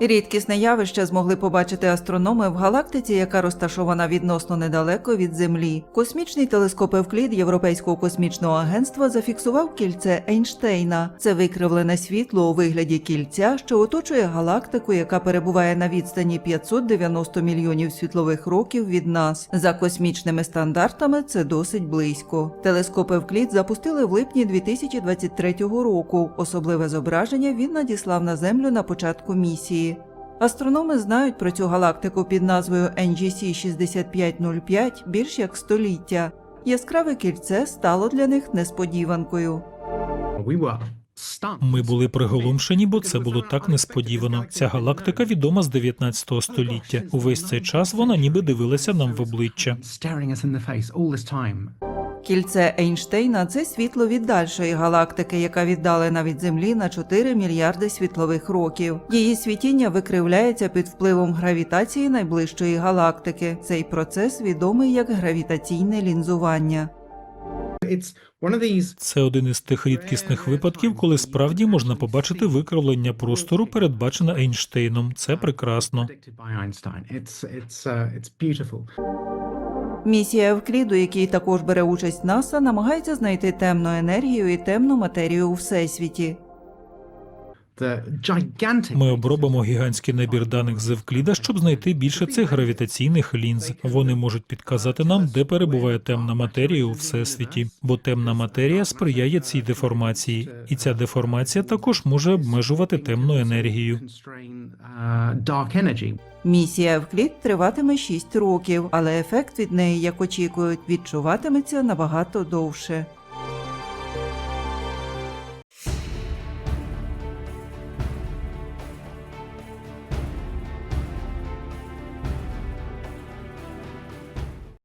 Рідкісне явище змогли побачити астрономи в галактиці, яка розташована відносно недалеко від Землі. Космічний телескоп Евклід Європейського космічного агентства зафіксував кільце Ейнштейна. Це викривлене світло у вигляді кільця, що оточує галактику, яка перебуває на відстані 590 мільйонів світлових років від нас. За космічними стандартами це досить близько. Телескоп Евклід запустили в липні 2023 року. Особливе зображення він надіслав на Землю на початку місії. Астрономи знають про цю галактику під назвою NGC 6505 більш як століття. Яскраве кільце стало для них несподіванкою. Ми були приголомшені, бо це було так несподівано. Ця галактика відома з 19 століття. Увесь цей час вона ніби дивилася нам в обличчя. Кільце Ейнштейна це світло від дальшої галактики, яка віддалена від Землі на 4 мільярди світлових років. Її світіння викривляється під впливом гравітації найближчої галактики. Цей процес відомий як гравітаційне лінзування. Це один із тих рідкісних випадків, коли справді можна побачити викривлення простору, передбачене Ейнштейном. Це прекрасно. Місія Евкліду, який також бере участь НАСА, намагається знайти темну енергію і темну матерію у всесвіті. The. Ми обробимо гігантський набір даних з Евкліда, щоб знайти більше цих гравітаційних лінз. Вони можуть підказати нам, де перебуває темна матерія у всесвіті, бо темна матерія сприяє цій деформації, і ця деформація також може обмежувати темну енергію. Місія Евклід триватиме 6 років, але ефект від неї, як очікують, відчуватиметься набагато довше.